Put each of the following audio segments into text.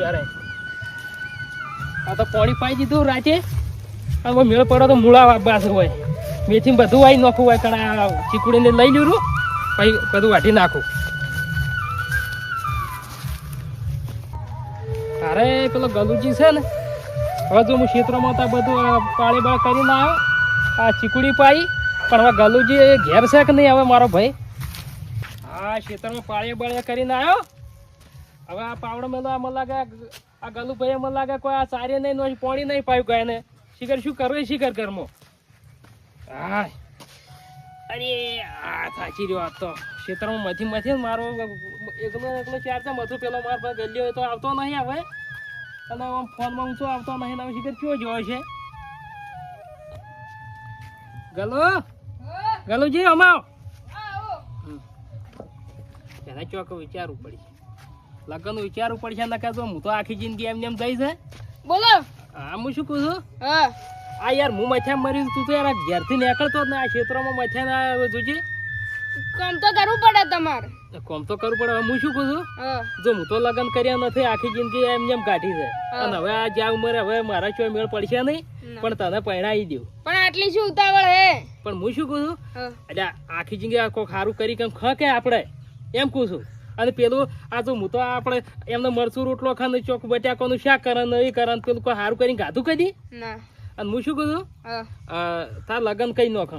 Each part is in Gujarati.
વાર આ તો પાણી પાઈ દીધું રાતે. મેળ પડ્યો તો મૂળા બાસ હોય. મેથી બધું આવી નાખવું હોય કારણ આ ચીકુડીને લઈ લીધું. બધું વાટી નાખું. અરે, પેલો ગલુજી છે ને, હવે જો હું ક્ષેત્રમાં તો બધું પાણી બાળ કરીને આવ્યો, આ ચીકુડી પાઈ, પણ હવે ગલુજી ઘેર છે કે નહીં હવે મારો ભાઈ? આ ક્ષેત્રમાં પાળીએ બાળીએ કરીને આવ્યો. હવે આ પાવડો મેલો મને લાગે આ ગલુભાઈ મને લાગે કોઈ આ સારી નહીં નો પાણી નહીં પાયું ગયા ને શિખર શું કરવું શિખર કર્મો હા અરે આ સાચી રહ્યો આ તો. ખેતરમાં મથી મથી મારો એકલો એકલો ચાર તો મથું પેલો માર પાસે હોય તો આવતો નહીં હવે. અને આમ ફોનમાં ઊંચો આવતો નહીં હવે શિખર કયો જોયો છે? ગલો? ગલુજી અમાવ પેલા ચોક વિચારવું પડશે લગ્ન વિચારવું પડશે નકા તો હું તો આખી જિંદગી એમ એમ જઈ છે બોલો. હા હું શું કહું છું? હા. આ યાર હું મથ્યા મરી તું તો યાર ઘેરથી નીકળતો જ ને આ ક્ષેત્રમાં મથ્યા ના જોજે. કામ તો કરવું પડે તમારે. કોમ તો કરવું પડે હું શું કહું છું? જો હું તો લગ્ન કર્યા નથી આખી જિંદગી એમ જેમ કાઢી છે. અને હવે આ જ્યાં ઉંમરે હવે મારા છો મેળ પડશે નહીં પણ તને પહેણાવી દઉં. પણ આટલી શું ઉતાવળ હે? પણ હું શું કહું છું? એટલે આખી જિંદગી આખો સારું કરી કેમ ખ કે આપણે? એમ કહું છું. અને પેલું આ જો હું તો આપણે એમને મરચું રોટલો ખાને ચોક બટાકાનું શાક કરે ને એ કરે પેલું કોઈ સારું કરીને ગાધું કદી? ના. અને હું શું કહું તાર લગ્ન કઈ નોખ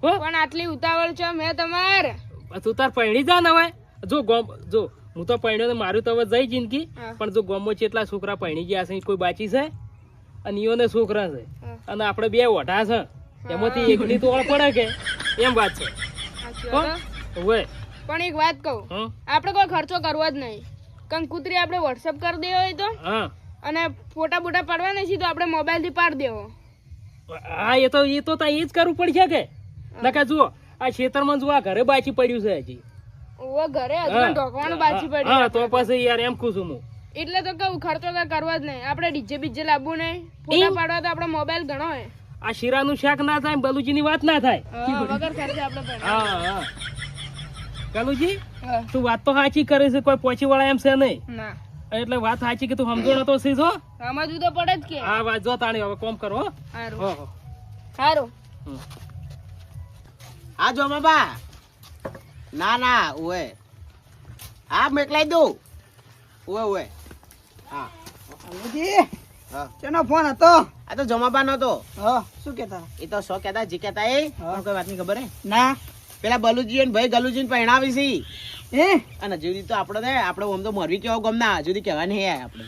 પણ આટલી ઉતાવળ છે મેં તમારે. તું તાર પૈણી જા ને હવે. જો ગોમ જો હું તો પૈણ્યો ને મારું તો હવે જઈ જિંદગી. પણ જો ગોમો કેટલા છોકરા પૈણી ગયા છે કોઈ બાચી છે? અને ઈઓને છોકરા છે. અને આપણે બે ઓઢા છે. એમાંથી એકની તો ઓળ પડે કે? એમ વાત છે. હોય પણ એક વાત કહું? આપણે કોઈ ખર્ચો કરવો જ નહીં. કંકુતરી આપણે વોટ્સઅપ કરી દેવો હોય તો અને ફોટા બોટા પાડવા નહીં તો આપણે મોબાઈલથી પાડી દેવો. હા એ તો એ તો તા એ જ કરવું પડશે કે? નકા જુઓ આ ખેતરમાં જુઓ આ ઘરે બાચી પડ્યું છે હજી. ઓ ઘરે હજી હા. પણ પડ્યું હા તો પછી યાર એમ ખુશ હું. એટલે તો કહું ખર્ચો કઈ કરવો જ નહીં. આપણે ડીજે બીજે લાવવું નહીં. ફોટા પાડવા તો આપણો મોબાઈલ ઘણો હોય આ શીરાનું શાક ના થાય બલુજીની વાત ના થાય. વગર ખર્ચે આપણે હા હા. કાલુજી તું વાત તો સાચી કરે છે કોઈ પોચી વાળા એમ છે નહીં. ના. એટલે વાત સાચી કે તું સમજો તો સીધો? સમજવું તો પડે જ કે. હા વાત જો તાણી હવે કોમ કરો હો. સારું. આ જો બાબા. ના ના ઓએ હા મોકલાઈ દઉં. ઓએ ઓએ હા. ચેનો ફોન હતો? આ તો જમાબા નતો હા શું કેતા એ તો સો કેતા જી કેતા એ. હા. કોઈ વાત નહીં ખબર હે? ના. પેલા બલુજી ને ભાઈ ગલુજી પહેણાવી છે. હે? અને હજુ સુધી તો આપણે ને આપણે આમ તો મરવી કેવો ગમના હજુ સુધી કહેવા નહીં આપણે.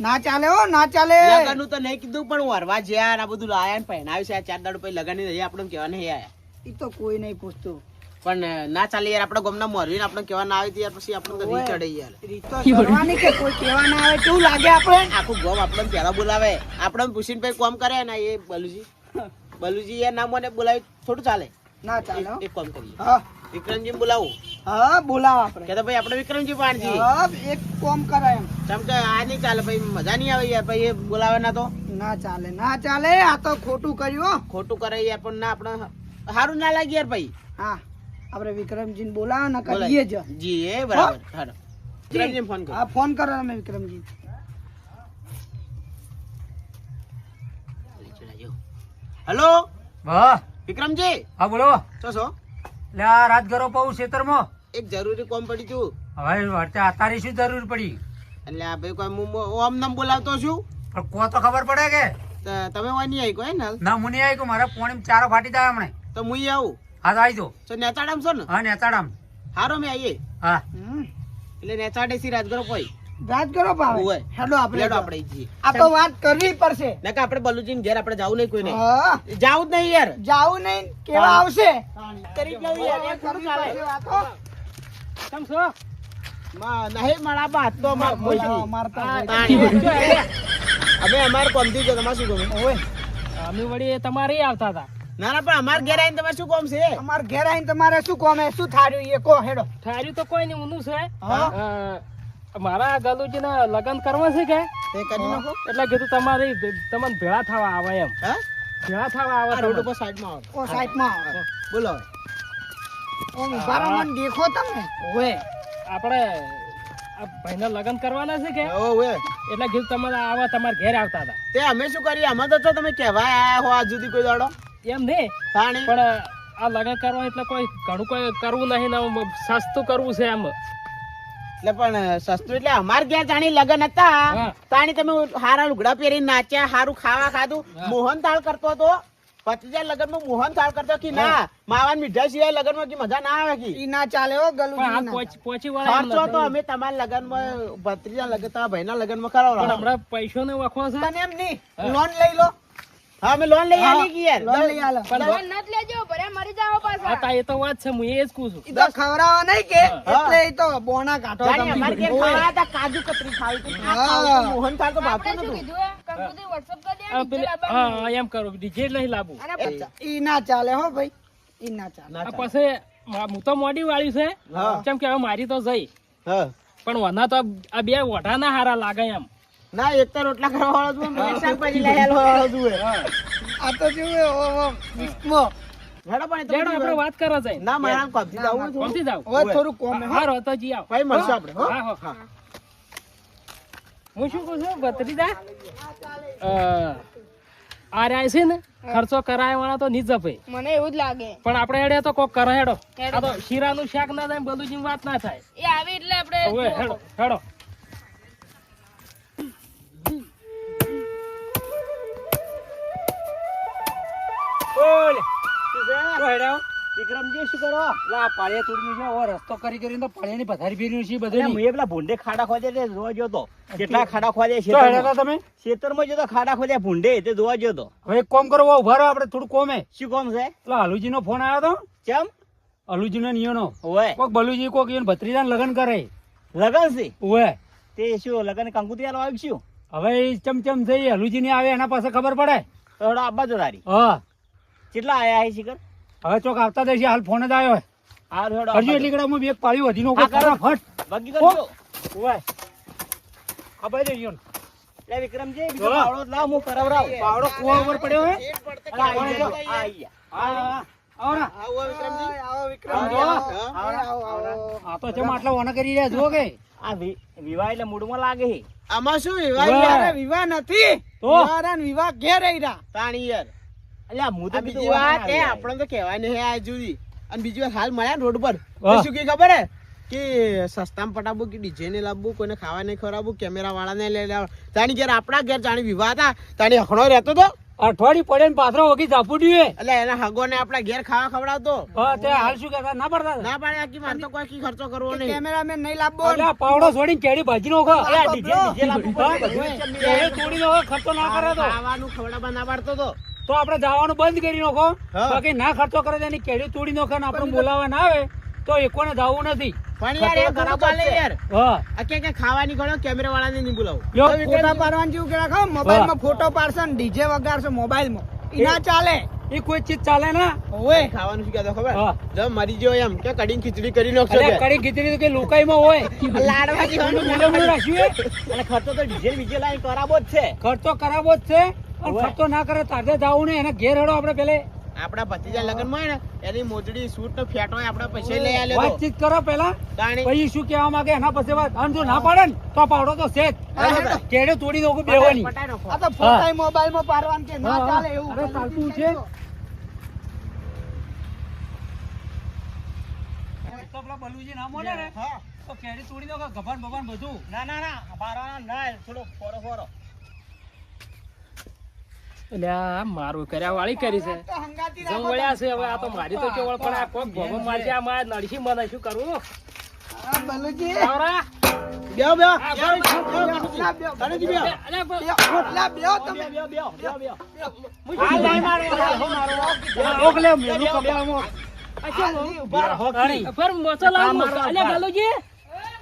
ના ચાલે હો ના ચાલે. લગનનું તો નહીં કીધું પણ વરવા જ્યાં આ બધું લાયા ને પહેણાવી છે આ ચાર દાડ પછી લગન નહીં આપણે કહેવા નહીં આયા. એ તો કોઈ નહીં પૂછતું. પણ ના ચાલે યાર આપણે ગમના મરવી ને આપણે કહેવા ના આવી યાર પછી આપણે તો નહીં ચડે યાર. રીત તો કરવાની કે કોઈ કહેવા ના આવે કેવું લાગે આપણે? આખું ગોમ આપણે પહેલા બોલાવે. આપણે પૂછીને પછી કોમ કરે ને એ બલુજી બલુજી એ નામ મને બોલાવી થોડું ચાલે. ના ચાલે. એક કામ કરીએ. હા. વિક્રમજી બોલાવો. હા બોલાવો આપણે. કે ભાઈ આપણે વિક્રમજી પાણજી હા એક કોમ કરાય એમ. ચમ કે આ નહીં ચાલે ભાઈ મજા નહીં આવે યાર ભાઈ એ બોલાવે ના તો. ના ચાલે ના ચાલે આ તો ખોટું કર્યું હો. ખોટું કરે યાર પણ ના આપણે સારું ના લાગે યાર ભાઈ. હા આપણે વિક્રમજી બોલાવો ના. કરીએ જ. જી એ બરાબર. હાલો. વિક્રમજી ફોન કરો. હા ફોન કરો તમે વિક્રમજી. હેલો. હા વિક્રમજી હા બોલો. છો છો? એટલે આ રાજગરો પાઉં ખેતરમાં એક જરૂરી કોમ પડી તું હવે વર્તે આતારી શું જરૂર પડી? એટલે આ ભાઈ કોઈ હું ઓમ નામ બોલાવતો છું? પણ કો તો ખબર પડે કે? તમે હોય નહીં આવી કોઈ ને ના મુની આવી કે મારા પોણી ચારો ફાટી જાય હમણે. તો હું આવું. હા તો આવી દો તો નેતાડામ છો ને? હા નેતાડામ. હારો મેં આવીએ હા. એટલે નેતાડે સી રાજગરો પોઈ રાજ કરો પાવે. હેડો આપણે લેડો આપણે ઈ આ તો વાત કરવી પડશે. ના આપણે બલુજી ઘેર આપણે જવું નહીં કોઈ નહીં જાવું જ નહીં યાર. જાવું નહીં કેવા આવશે? કરી જ યાર. એમ થોડું ચાલે વાતો. કેમ છો? માં નહીં મારા બા તો અમાર મારતા કોમથી તમારે શું ગમે ઓય અમે વળી તમારે આવતા હતા. ના ના પણ અમારે ઘેર આવીને તમારે શું કોમ છે? અમાર ઘેર આવીને તમારે શું કોમે શું થાર્યું? એ કો હેડો. થાર્યું તો કોઈ નહીં ઊનું છે. હા. મારા ગલુજીના લગ્ન કરવા છે કે તે કરી નાખો. એટલે કીધું તમારે તમને ભેળા થવા આવે એમ. હા? ભેળા થવા આવે રોડ. ઉપર સાઈડમાં આવો. ઓ સાઈડમાં આવો. બોલો. ઓમ ઊભા મન દેખો તમે. ઓવે. આપણે આ ભાઈના લગ્ન કરવાના છે કે ઓવે. એટલે કીધું તમારે આવા તમારા ઘેર આવતા હતા. તે અમે શું કરીએ? અમે તો તમે કહેવા આયા હો આજ સુધી કોઈ દાડો? એમ નહીં. પણ આ લગ્ન કરવા એટલે કોઈ ઘણું કોઈ કરવું નહીં ને સસ્તું કરવું છે એમ. એટલે પણ સસ્તું એટલે અમાર ઘેર જાણી લગન હતા. તાણી તમે હારા લુગડા પહેરીને નાચ્યા હારું ખાવા ખાધું. મોહન થાળ કરતો હતો. પતિજા લગનમાં મોહન થાળ કરતો કે ના માવાન મીઠા સિવાય લગનમાં મજા ના આવે કે? ઈ ના ચાલે હો ના પોચ- પોચી વાળા તો અમે તમારા લગનમાં ભત્રીજા લગન તમારા ભાઈના લગનમાં પણ હમણાં પૈસો ને વખવા છે? એમ નહીં લોન લઈ લો. હા અમે લોન લઈ આલી કે યાર. લોન લઈ આલો. પણ લોન નત લેજો ભરે મરી હા પાછા. તા એ તો વાત છે હું એ જ કહું છું. ઈ તો ખવડાવવા નહીં કે એટલે ઈ તો બોણા કાઢો તમે. અમારે કે ખવરા તા કાજુ કતરી ખાવી. હા. તો મોહન થાળ તો ભાવતું શું નતું. કીધું હે? કંકોત્રી WhatsApp કરી દે, આ પેલે હા એમ કરો. ડીજે નહીં લાબુ ઈ ના ચાલે હો ભાઈ. ઈ ના ચાલે. આ પછી હું તો મોડી વાળી છે. હા. કેમ કે હવે મારી તો જઈ. હા. પણ વના તો આ બે ઓઢા ના હારા લાગે એમ. ના એક તો રોટલા કરવા વાળો છું પણ શાકભાજી લઈ આલો વાળો છું આ તો જોવે ઓ ઓ વિસ્મો. હેડો પણ તો આપણે વાત કરવા જાય. ના મારા કોફી જાવું છું કોફી જાવ ઓય થોડું કોમ હે. હારો તો જી આવ. ભાઈ મળશું આપણે હો? હા હા હું. શું કહું છું? ભત્રીજા આ રહ્યા છે ને ખર્ચો કરાય વાળા તો નહીં ભાઈ મને એવું જ લાગે. પણ આપણે હેડે તો કોક કરાય હેડો. તો શીરાનું શાક ના થાય બધું વાત ના થાય. એ આવે એટલે આપણે હેડો હેડો. છે? વિક્રમજી શું કરો લા પાળિયા તોડીને છે ઓ રસ્તો કરી કરીને તો. પાળિયાની પથારી ફેર્યું છે બધું મુએ પેલા ભૂંડે ખાડા ખોદે તે જોવા ગયો તો કેટલા ખાડા ખોદે તો તમે ખેતરમાં જતો ખાડા ખોદ્યા ભૂંડે તે જોવા ગયો તો. હવે એક કોમ કરો ઊભા રહો આપણે થોડું કોમે. શું કોમ છે? પેલા હલુજી નો ફોન આવ્યો તો? ચમ? હલુજી નો નિયો ઓય. કોક બલુજી કોક ઈવન ભત્રીજાને લગન કરે. લગન છે? તે શું લગન કંકુતિયા આવ્યું શું? હવે ચમચમ થઈ હલુજી ની આવે એના પાસે ખબર પડે. તો આબા જો તારી હા. કેટલા આયા હે શિખર? હવે ચોક આવતા દેશે હાલ ફોન જ આવ્યો હાર હેડો હજુ એટલી કડા હું બેગ પાડ્યું વધી નો કરો. ફટ બગી કરજો. ઓય ખબર છે ઈયોન. લે વિક્રમજી બીજો પાવડો લાવ હું કરાવરાવ પાવડો કુવા ઉપર પડ્યો હે? આઈ આવો. આવો વિક્રમજી. આવો આવો. આવો આ તો આટલા ઓના કરી રહ્યા જો કે? આ વિવાહ એટલે મૂડમાં લાગે આમાં શું વિવાહ? વિવાહ વિવાહ નથી. તો? વિવાહ વિવાહ ઘેર રહી રહ્યા તાણી યાર અલ્યા હું તો બીજી વાત વાત એ એ તો કહેવાય નહીં આ જુદી. અને બીજી વાત હાલ મળ્યા રોડ પર. શું કે ખબર હે? કે સસ્તામાં પટાવવું કે ડીજે ને લાવવું કોઈને ખાવા નહીં ખવડાવવું કેમેરા વાળાને લઈ લેવા. તાણી ઘેર આપણા ઘેર જાણી વિવાહ હતા તાણી હખણો રહેતો તો. અઠવાડિયું પડે ને પાથરો વગી ઝાપુડ્યું એટલે એના હગો ને આપડા ઘેર ખાવા ખવડાવતો. તે હાલ શું કહેતા? ના પડતા? ના પાડે કે મારે તો કોઈ કી ખર્ચો કરવો નહીં. કેમેરામેન નહીં લાવવો. અલ્યા, પાવડો છોડીને કેડી ભાજી નો ખા. ડીજે ડીજે લાવવું કેડી ખર્ચો ના કરે તો. ખાવાનું ખવડાવવા ના પાડતો તો. તો આપણે જવાનું બંધ કરી નાખો. બાકી ના ખર્ચો કરે તો એની કેડી તોડી નાખો ને આપણે બોલાવવા ના આવે તો એકોને જવું નથી. પણ યાર એ ઘણું યાર. હા. કે કે ખાવાની ગણો કેમેરા વાળાને નહીં બોલાવું. લ્યો, ફોટા પાડવાનું જેવું કે રાખો મોબાઈલમાં ફોટો પાડશે ને ડીજે વગાડશે મોબાઈલમાં. ઈ ના ચાલે. એ કોઈ ચીજ ચાલે ના. ઓએ ખાવાનું શું કહેતો ખબર? જો મરી ગયો એમ કે કડી ખીચડી કરી નાખશો કડી ખીચડી તો કે લોકાઈમાં હોય. લાડવા જેવાનું બોલમણું રાખ્યું અને ખર્ચો તો ડીઝલ બીજે લાઈન કરાવો જ છે. ખર્ચો કરાવવો જ છે. ખર્ચો ના કરે તારે જવું ને એને ઘેર હેડો આપણે પેલે. આપણા ભત્રીજા લગ્નમાં હોય ને એની મોજડી સૂટ નો ફેટો આપડા પૈસા લઈ આલ્યો વાતચીત કરો પેલા. પછી શું કેવા માંગે એના પછી વાત. અને જો ના પાડે ને તો પાડો તો છે જ. હા, હેડો. કેડે તોડી દો બેવાની. આ તો ફોટા મોબાઈલમાં પાડવાનું કે ના. ચાલે એવું ચાલતું છે. તો પેલા બલુજી ના મોને ને તો કેડી તોડી દો ગભાન ભગવાન બધું. ના ના ના બારા ના થોડો ફોરો ફોરો એટલે આ મારું કર્યા વાળી કરી છે. તો હંગાતી જમ વળ્યા છે હવે આ તો મારી તો કેવળ પણ આ કોક ભોગો મારજે આ મારે નડશી મને શું કરવું બલુજી આવરા. બેહો બેહો. હા, બેહો, બેહો, બેહો, બેહો, બેહો. બેહો. તાણીજી બેહો. અલ્યા, પણ- બેહો, ઓટલા બેહો તમે. બેહો, બેહો, બેહો, બેહો. આ લાઈ મારો, હો મારો. ઓકલે મેલું કપડામાં. આ ઊભા રહો. તાણી. ફર મોચો લાવ. આ અલ્યા ગલુજી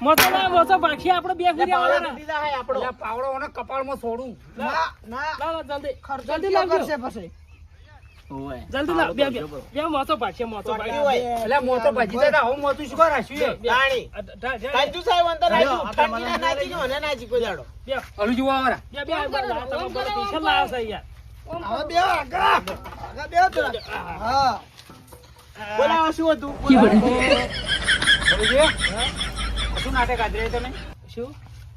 મોચો ના મોચો પાછી આપણે બે લે, પાવડો આવવાના. જાય આપણો. અલ્યા, પાવડો ઓને કપાળમાં છોડું ના જલ્દી. ખર્ચો જલ્દી કરશે પછી? જલ્દી લાવ બે બે બે મોચો ભાગશે મોચો તૂટી એટલે મોતો ભાજી દેતા હું મોતું શું રાખ્યું સાહેબ અંદર નાખી ને નાખી કોઈ દાડો. બે. હલુ બે બે તમે લાવો છો યાર હવે આગળ. આગળ. હા. બોલાવો શું હતું? શું નાટક આદરે તમે? શું?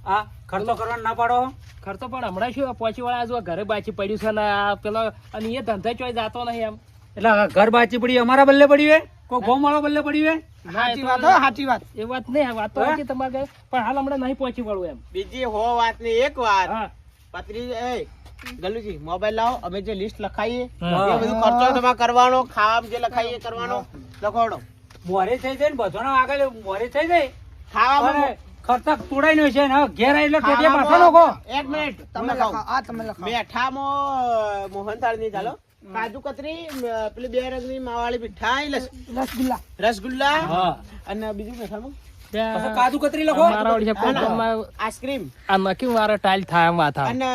આ ખર્ચો કરવાનો ના પાડો ખર્ચો પણ હમણાં શું પોચી વાળા જો ઘરે બાચી પડ્યું છે ને આ પેલો અને એ ધંધે ચોય જાતો નહીં એમ. એટલે ઘર બાચી પડી અમારા બદલે પડ્યું હે? કોઈ ગોમ વાળો બદલે પડ્યું હે? સાચી વાત હો સાચી વાત. એ વાત નહીં વાત તો હા? તમારે પણ હાલ હમણાં નહીં પહોંચી વળવું એમ. બીજી હો વાતની એક વાત. હા. પત્રી એ ગલુજી મોબાઈલ લાવો અમે જે લિસ્ટ લખાઈએ એ બધું ખર્ચો તમારે કરવાનો ખાવામાં જે લખાઈએ કરવાનો લખોડો મોરે થઈ જાય ને બધાનો આગળ મોરે થઈ જાય. ખાવામાં ખર્ચા તોડાઈ નો છે ને ઘેર આવીને ટોટિયા પાછા લોકો એક મિનિટ તમે લખો આ તમે લખો. મેઠામાં મોહનથાળની ચાલો કાજુ કતરી પેલી બે રંગની માવાળી મીઠાઈ રસગુલ્લા. રસગુલ્લા હા. અને બીજું મેઠામાં કાજુ કતરી લખો. આઈસ્ક્રીમ. આ નક્કી મારો ટાઈલ થાય એમ માથા અને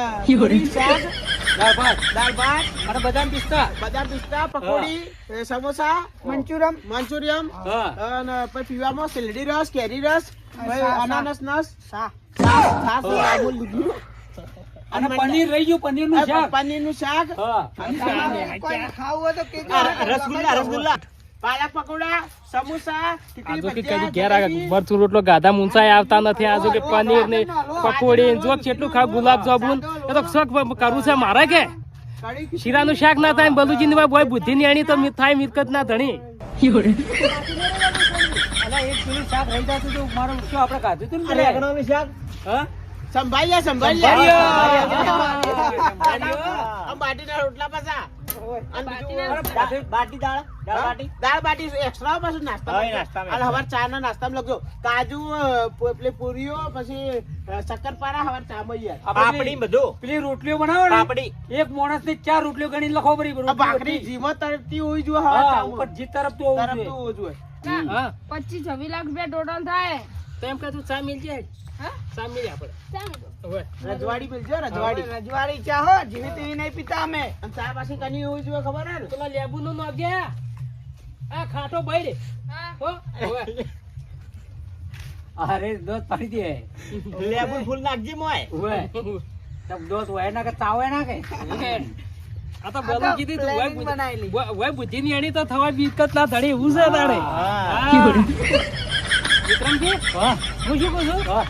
દાળ ભાત. દાળ ભાત. અને બદામ પિસ્તા. બદામ પિસ્તા પકોડી સમોસા મંચુરમ મંચુરિયમ હા. અને પછી પીવામાં શેરડી રસ કેરી રસ પછી અનાનસ નસ. અને પનીર રહી ગયું પનીરનું શાક. શાક. ખાવું હોય તો રસગુલ્લા રસગુલ્લા. પાલક પકોડા સમોસા કે ભજીયા, કદી ઘેર મરચું રોટલો ગાધા મુંચાઈ આવતા નથી આજુ કે પનીર ને પકોડી ને જો કેટલું ખાવ ગુલાબ જાંબુ એ તો શોખ કરવું છે મારે કે શીરાનું શાક ના થાય બલુજી ની બોય બુદ્ધિ ની આણી તો થાય મિલકત ના ધણી અલા એક પેલું શાક રહી જતું તો મારું શું આપણે ખાધું હતું ને અરે પેલે? અગણાનું શાક હા સંભાળ્યા સંભાળ્યા. રોટલા પાછા બાટી- બાટી દાળ દાળ બાટી? દાળ બાટી એક્સ્ટ્રા પાછું નાસ્તા હા, એ નાસ્તામાં. અને હવાર ચા ના નાસ્તામાં લખજો કાજુ પેલી પૂરીઓ પછી શક્કરપારા હવાર ચામાં યાર પાપડી બધું? પેલી રોટલીઓ બનાવો ને. પાપડી. એક માણસની ચાર રોટલીઓ ગણી લખો રોટલી ભાખરી. જીવો તરતી હોવી જોઈએ હવાર હા ઉપર જી તરફ તો હોવું જોઈએ. લાખ રૂપિયા ટોટલ થાય. તો એમ કે તું ચા મિલ જાય? હા? ચા મિલ આપણે. હવે. રજવાડી મિલજો રજવાડી. રજવાડી ચા હો જેવી તેવી નહીં પીતા અમે. અને ચા પાછી કની હોવી જોઈએ ખબર હે પેલા લેબુ નું નો ગયા આ ખાટો બૈરે હા. હો અરે દોસ્ત પાડી દે. લેબુ ફૂલ નાખજી મોય ઉવે. તમ દોસ્ત હોય ના કે ચાવે ના કે? આ તો બલું કીધી તું હોય બુદ્ધિ- હોય બુદ્ધિ ની એની તો થવા મિલકત ના ધણી એવું છે તારે. વિક્રમજી હું શું કહું છું? હા.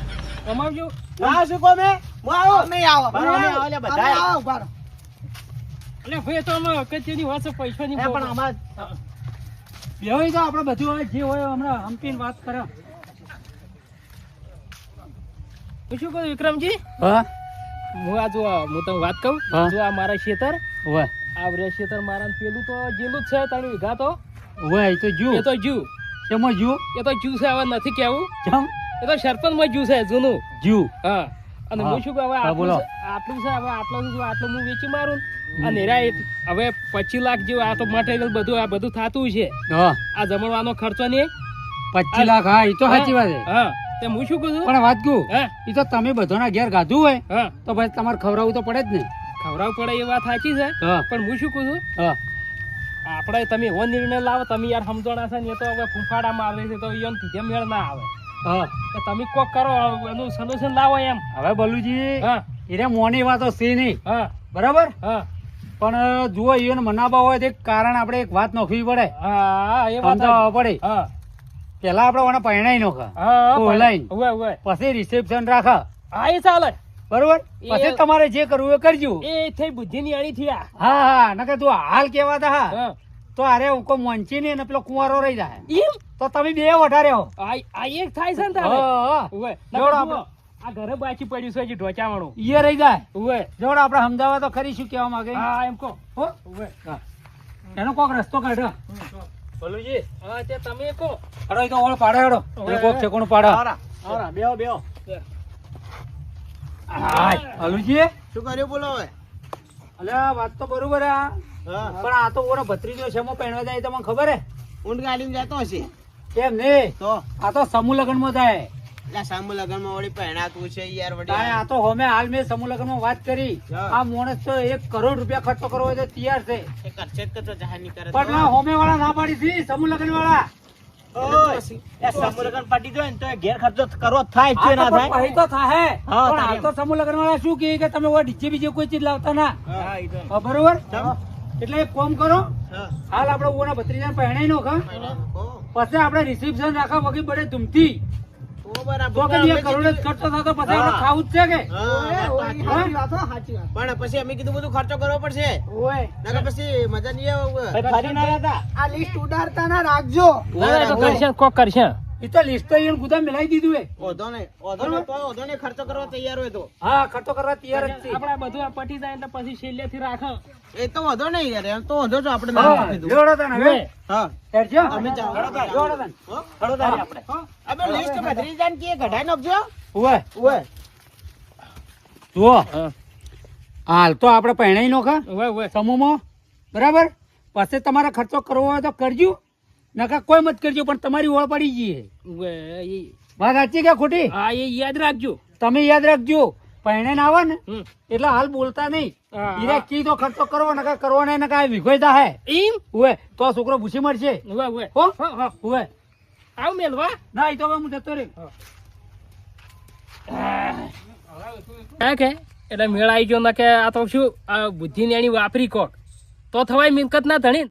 કમાવજો. હા શું કહો મેં હું આવો. અમે આવો. બરાબર, અમે આવો ઊભા એટલે ભાઈ તો અમે અગત્યની વાત છે પૈસાની પણ આમાં બેહોય તો આપણે બધું હવે જે હોય હમણાં હંપીને વાત કરે. શું કહું વિક્રમજી? હા? હું આ જો હું તમને વાત કહું? જો આ મારા ખેતર ઉવે. આ રે ખેતર મારા પેલું તો જેલું જ છે તારી વિઘા તો. ઉવે, એ તો જુ એ તો જુ એમાં જુ એ તો જુ છે હવે નથી કેવું ચમ એ તો સરપંચમાં જ્યુ છે જૂનું. જ્યુ? હા. અને હું. શું હવે આટલું છે- આટલું છે હવે આટલું આટલું હું વેચી મારું ને. અને એરા હવે પચીસ લાખ જેવું આ તો મટીરિયલ બધું આ બધું થતું છે. આ જમણવાનો ખર્ચો નહીં પચીસ લાખ હા એ તો સાચી વાત છે. હા. તે હું શું કહું પણ વાત કહું એ તો તમે બધાના ઘેર ગાધું હોય હા. તો ભાઈ તમારે ખવડાવવું તો પડે જ ને. ખવડાવવું પડે એ વાત સાચી છે. પણ હું શું કહું છું? હા. આપણે તમે એવો નિર્ણય લાવો તમે યાર સમજણા છે ને એ તો હવે ફૂંફાડા મારે છે તો એમ થી મેળ ના આવે. હા. તમે કોક કરો એનું સોલ્યુશન લાવો એમ. હવે બલુજી હા. એને મોની વાતો સી નહીં. હા. બરાબર? હા. પણ જુઓ એને મનાવવા હોય તો એક કારણ આપણે એક વાત નોખવી પડે. હા એ વાત પડે. હા. પેલા આપણે ઓને પરણાઈ નોખા. ઉવે પછી રિસેપ્શન રાખા. હા એ ચાલે. બરોબર? પછી તમારે જે કરવું એ કરજો. એ થઈ બુદ્ધિ ની આણી થી હા હા નકર તું હાલ કેવા તા હા. હા. તો અરે ઉકો મોંચી ને પેલો કુંવારો રહી જાય. એમ? તો તમે બે વઢારે હો આ એક થાય છે ને તારે? આ ઘરે બાચી પડ્યું છે હજી ઢોચાવાળું. ઈએ રહી જાય. ઉવે. જોડો આપણે સમજાવવા તો ખરી શું કહેવા માંગે? હા એમ કહો. હો. ઉવે. હા. એનો કોક રસ્તો કાઢો. બોલુજી હા તે તમે કહો. અરે તો ઓળ પાડે હેડો. કોક છે કોણ પાડે. આરા આરા બેહો બેહો. હાય. હલુજી શું કર્યું બોલો હવે? અલ્યા વાત તો બરોબર આ. પણ આ તો ઓનો ભત્રીજો છે મો પહેણવા જાય તમને ખબર હે? ઊંટ ગાડીમાં જતો હશે. કેમ ને? તો? આ તો સમૂહ લગ્નમાં થાય. એટલે સામુ લગ્નમાં વળી પહેણાતું છે યાર વળી આ. તો હોમે હાલ મેં સમૂહ લગ્નમાં વાત કરી. આ માણસ તો એક કરોડ રૂપિયા ખર્ચો કરવો હોય તો તૈયાર છે. કરશે જ જાહેર નહીં કરે પણ હોમે વાળા ના પાડી થી સમૂહ લગ્ન વાળા બરોબર? એટલે એક કામ કરો. હાલ આપડે ઓના ભત્રીજાને પહેણાઈ નો પછી આપડે રિસેપ્શન રાખવા વગી બડે ધૂમથી. પછી. પણ અમે કીધું બધું ખર્ચો કરવો પડશે. પછી મજા નહીં આ લિસ્ટ ઉડાડતા ના રાખજો. કોક કરશે. એ તો લિસ્ટ તો એને ગુદામ મિલાઈ દીધું હે ઓધો નહીં ઓધો નહીં તો ઓધો નહીં ખર્ચો કરવા તૈયાર હોય તો. હા ખર્ચો કરવા તૈયાર જ છે. આપણે બધું આ પટી જાય એટલે પછી છેલ્લેથી રાખો. એ તો વધો નહીં યાર એમ તો વધો છો આપણે ના કીધું લેવડો તાણ હવે. હવે હા. હેડજો. અમે ચાલો. લેવડો તાણ. હો? હેડો આપણે. અમે લિસ્ટ બદલી જાય કે કઢાઈ નાખજો ઉવે. ઓય જુઓ. હાલ તો આપણે પહેણાઈ નોખા. સમૂહમાં. બરાબર? પછી તમારે ખર્ચો કરવો હોય તો કરજો. નકા કોઈ મત કરજો પણ તમારી ઓળ પડી ગઈ વાત સાચી કે ખોટી? હા એ યાદ રાખજો. તમે યાદ રાખજો પહેણે ના આવે ને એટલે હાલ બોલતા નહીં. ઈરે કી તો ખર્ચો કરવો નકા કરવો નહીં નકા વિખોઈ હે એમ? હુએ તો છોકરો ભૂસી મરશે. હુએ હુએ હો? હા હા. આવ મેલવા. ના એ તો હું જતો રે કે? એટલે મેળ આવી ગયો ને કે આ તો શું આ બુદ્ધિ ને એની વાપરી કોક. તો થવાય મિલકત ના ધણી